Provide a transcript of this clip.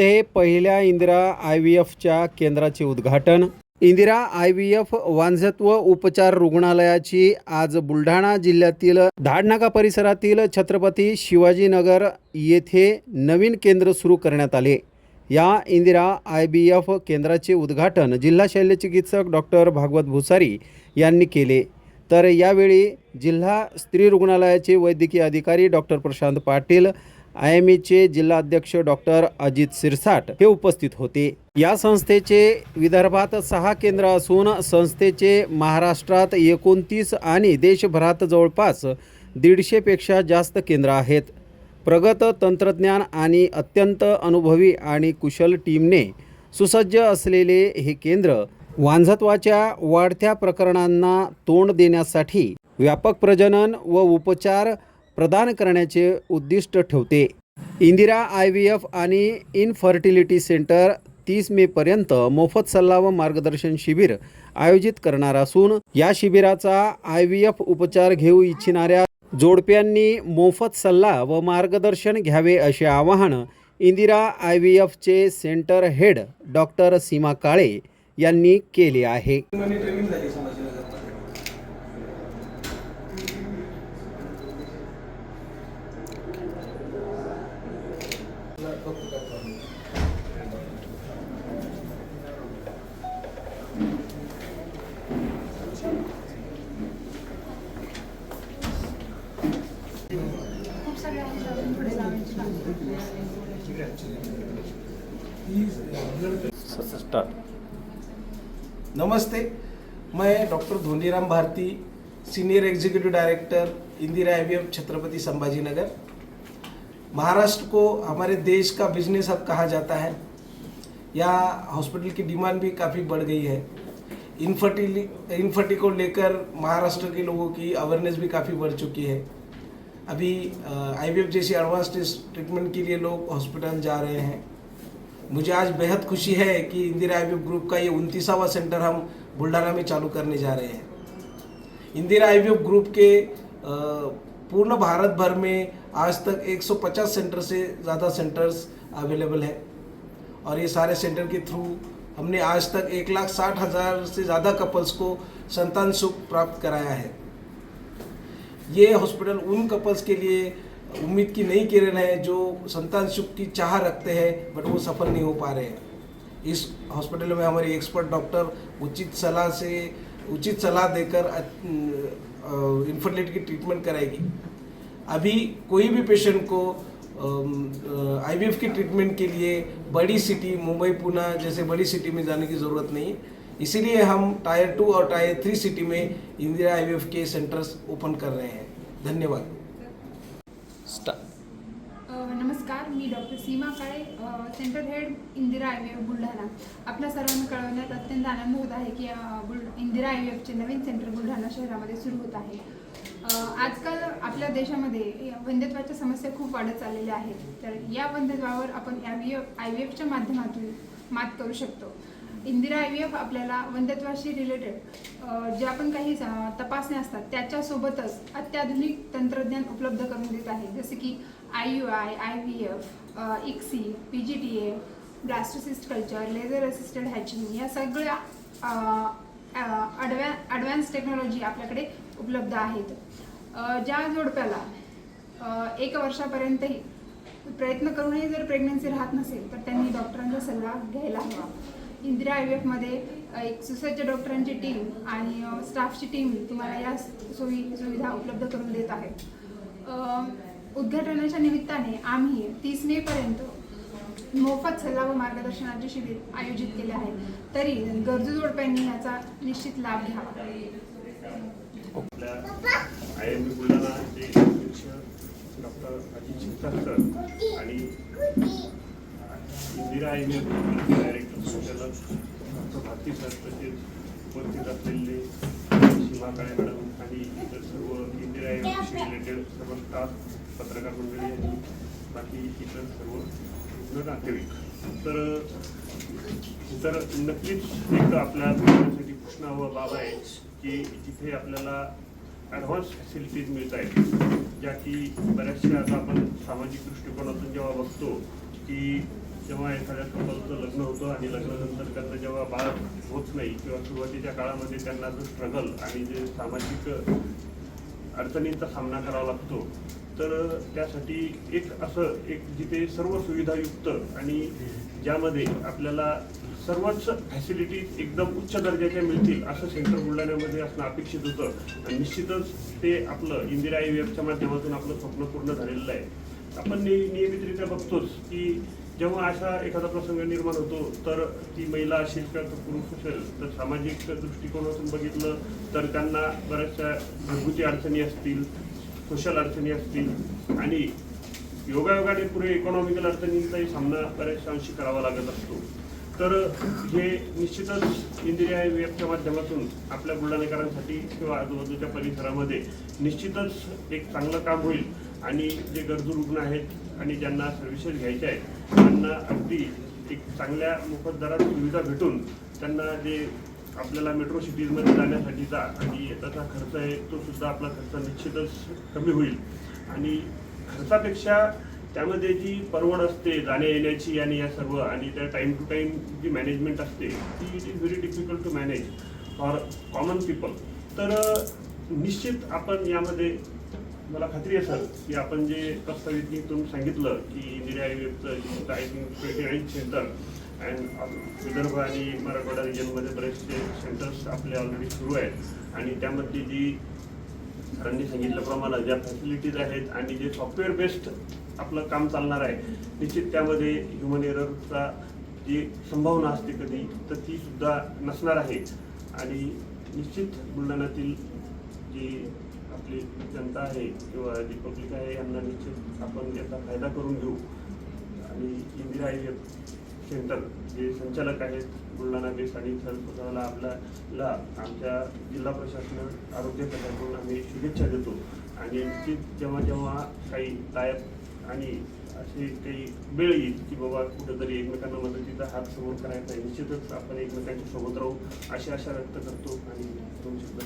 आहे पहिल्या Indira I V एफच्या केंद्राचे उद्घाटन. इंदिरा आय व्ही एफ वांझत्व उपचार रुग्णालयाची आज बुलढाणा जिल्ह्यातील धाडनाका परिसरातील छत्रपती शिवाजीनगर येथे नवीन केंद्र सुरू करण्यात आले. या इंदिरा आय बी एफ केंद्राचे उद्घाटन जिल्हा शल्यचिकित्सक डॉक्टर भागवत भुसारी यांनी केले. तर यावेळी जिल्हा स्त्री रुग्णालयाचे वैद्यकीय अधिकारी doctor Prashant Patil I M एचे जिल्हाध्यक्ष डॉक्टर अजित सिरसाट हे उपस्थित होते. या संस्थेचे विदर्भात सहा केंद्र असून संस्थेचे महाराष्ट्रात एकोणतीस आणि देशभरात जवळपास दीडशेपेक्षा जास्त केंद्र आहेत. प्रगत तंत्रज्ञान आणि अत्यंत अनुभवी आणि कुशल टीमने सुसज्ज असलेले हे केंद्र वांझत्वाच्या वाढत्या प्रकरणांना तोंड देण्यासाठी व्यापक प्रजनन व उपचार प्रदान करण्याचे उद्दिष्ट ठेवते. इंदिरा आय व्ही एफ आणि इनफर्टिलिटी सेंटर तीस मेपर्यंत मोफत सल्ला व मार्गदर्शन शिबिर आयोजित करणार असून या शिबिराचा आय व्ही एफ उपचार घेऊ इच्छिणाऱ्या जोडप्यांनी मोफत सल्ला व मार्गदर्शन घ्यावे असे आवाहन Indira I V एफचे centre head doctor Seema Kale यांनी केले आहे. संभाजीनगर नमस्ते, मैं doctor Dhoniram Bharti, senior executive director, Indira IVF Chhatrapati Sambhaji Nagar Maharashtra को हमारे देश का बिज़नेस अब कहा जाता है। यहाँ हॉस्पिटल की डिमांड भी काफ़ी बढ़ गई है। इनफर्टिली इनफर्टी को लेकर महाराष्ट्र के लोगों की अवेयरनेस भी काफ़ी बढ़ चुकी है। अभी आईवीएफ जैसी एडवांस ट्रीटमेंट के लिए लोग हॉस्पिटल जा रहे हैं। मुझे आज बेहद खुशी है कि इंदिरा आईवीएफ ग्रुप का ये उनतीसावा सेंटर हम बुल्ढाना में चालू करने जा रहे हैं। इंदिरा आईवीएफ ग्रुप के पूर्ण भारत भर में आज तक 150 सेंटर से ज़्यादा सेंटर्स अवेलेबल है। और ये सारे सेंटर के थ्रू हमने आज तक एक लाख साठ हज़ार से ज़्यादा कपल्स को संतान सुख प्राप्त कराया है। ये हॉस्पिटल उन कपल्स के लिए उम्मीद की नई किरण है, जो संतान सुख की चाह रखते हैं बट वो सफल नहीं हो पा रहे हैं। इस हॉस्पिटल में हमारे एक्सपर्ट डॉक्टर उचित सलाह से, उचित सलाह देकर इन्फर्टिलिटी की ट्रीटमेंट कराएगी। अभी कोई भी पेशेंट को आईवीएफ की ट्रीटमेंट के लिए बड़ी सिटी मुंबई, पुणे, जैसे बड़ी सिटी में जाने की ज़रूरत नहीं। है इसीलिए हम टायर टू और टायर थ्री सिटी में इंदिरा आईवीएफ के सेंटर्स ओपन कर रहे हैं। धन्यवाद। अ, नमस्कार मी doctor Seema Kale centre head Indira I V F Buldhana. आपल्या सर्वांना कळवण्यात अत्यंत आनंद होत आहे की बुल इंदिरा आय व्ही एफचे नवीन सेंटर बुलढाणा शहरामध्ये सुरू होत आहे. आजकाल आपल्या देशामध्ये या वंध्यत्वाच्या समस्या खूप वाढत चाललेल्या आहेत. तर या वंध्यत्वावर आपण I V F I V एफच्या माध्यमातून मात करू शकतो. इंदिरा आय व्ही एफ आपल्याला वंध्यत्वाशी रिलेटेड ज्या पण काही तपासण्या असतात त्याच्यासोबतच अत्याधुनिक तंत्रज्ञान उपलब्ध करून देत आहे. जसे की I U I I V F ICSI P G T A blastocyst culture laser assisted hatching या सगळ्या अडवॅ ॲडव्हान्स टेक्नॉलॉजी आपल्याकडे उपलब्ध आहेत. ज्या जोडप्याला एक वर्षापर्यंतही प्रयत्न करूनही जर प्रेग्नन्सी राहत नसेल तर त्यांनी डॉक्टरांचा सल्ला घ्यायला हवा. इंदिरा आय व्ही एफमध्ये एक सुसज्ज डॉक्टरांची टीम आणि स्टाफची टीम तुम्हाला या सोयी सुविधा उपलब्ध करून देत आहे. उद्घाटनाच्या निमित्ताने आम्ही तीस मेपर्यंत मोफत सल्ला व मार्गदर्शनाचे शिबिर आयोजित केले आहे. तरी गरजू जोडप्यांनी याचा निश्चित लाभ घ्यावा. I M B doctor Ajit आणि इंदिरा आय एम डायरेक्टर संचालक भारतीय भारती उपस्थित असलेले सीमा काळे मॅडम आणि इतर सर्व इंदिरा आय एमशी रिलेटेड सर्व स्टाफ पत्रकार मंडळी आणि बाकी इतर सर्व नातेवाईक तर तर नक्कीच एक आपल्या बोलण्यासाठी कृष्णा व बाब आहे की जिथे आपल्याला ॲडव्हान्स फॅसिलिटीज मिळत आहेत ज्या की बऱ्याचशा आता आपण सामाजिक दृष्टिकोनातून जेव्हा बघतो की जेव्हा एखाद्या कपलचं लग्न होतं आणि लग्नानंतर त्यांना जेव्हा बाळ होत नाही किंवा सुरुवातीच्या काळामध्ये त्यांना जो स्ट्रगल आणि जे सामाजिक अडचणींचा सामना करावा लागतो तर त्यासाठी एक असं एक जिथे सर्व सुविधायुक्त आणि ज्यामध्ये आपल्याला सर्वच फॅसिलिटीज एकदम उच्च दर्जाच्या मिळतील असं सेंटर बुलढाण्यामध्ये असणं अपेक्षित होतं. आणि निश्चितच ते आपलं इंदिरा आय एफच्या माध्यमातून आपलं स्वप्न पूर्ण झालेलं आहे. आपण नियमितरित्या बघतोच की जेव्हा अशा एखादा प्रसंग निर्माण होतो तर ती महिला असेल का तो पुरुष असेल तर सामाजिक दृष्टिकोनातून बघितलं तर त्यांना बऱ्याचशा घरगुती अडचणी असतील सोशल अडचणी असतील. आणि योगायोगाने पुढे इकॉनॉमिकल अडचणींचाही सामना बऱ्याचशा अंशी करावा लागत असतो. तर हे निश्चितच इंदिरा वेबच्या माध्यमातून आपल्या बुलढाणेकरांसाठी किंवा आजूबाजूच्या परिसरामध्ये निश्चितच एक चांगलं काम होईल. आणि जे गरजू रुग्ण आहेत आणि ज्यांना सर्व्हिसेस घ्यायच्या आहेत त्यांना अगदी एक चांगल्या मोफत दरात सुविधा भेटून त्यांना जे आपल्याला मेट्रो सिटीजमध्ये जाण्यासाठीचा आणि त्याचा खर्च आहे तो सुद्धा आपला खर्च निश्चितच कमी होईल. आणि खर्चापेक्षा त्यामध्ये जी परवड असते जाण्या येण्याची आणि या सर्व आणि त्या टाईम टू टाईम जी मॅनेजमेंट असते ती it is very difficult to manage for common people तर निश्चित आपण यामध्ये मला खात्री आहे सर की आपण जे प्रस्तावितून सांगितलं की इंदिरा आयोगचं आय सेंटर अँड विदर्भ आणि मराठवाडा रिजनमध्ये बरेचसे सेंटर्स आपले ऑलरेडी सुरू आहेत. आणि त्यामध्ये जी सरांनी सांगितल्याप्रमाणे ज्या फॅसिलिटीज आहेत आणि जे सॉफ्टवेअर बेस्ड आपलं काम चालणार आहे निश्चित त्यामध्ये ह्युमन एररचा जी संभावना असते कधी तर ती सुद्धा नसणार आहे. आणि निश्चित बुलढाण्यातील जी आपली जनता आहे किंवा जी पब्लिक आहे यांना निश्चित आपण याचा फायदा करून घेऊ. आणि इंदिरा आय सेंटर जे संचालक आहेत बुलढाणा बेस आणि स्वतःला आपल्याला आमच्या जिल्हा प्रशासन आरोग्य खात्याकडून आम्ही शुभेच्छा देतो. आणि निश्चित जेव्हा जेव्हा काही लायक आणि अशी काही वेळ येईल की बाबा कुठेतरी एकमेकांना मदतीचा हात समोर करायचा आहे निश्चितच आपण एकमेकांच्या सोबत राहू अशी आशा व्यक्त करतो आणि दोन शब्द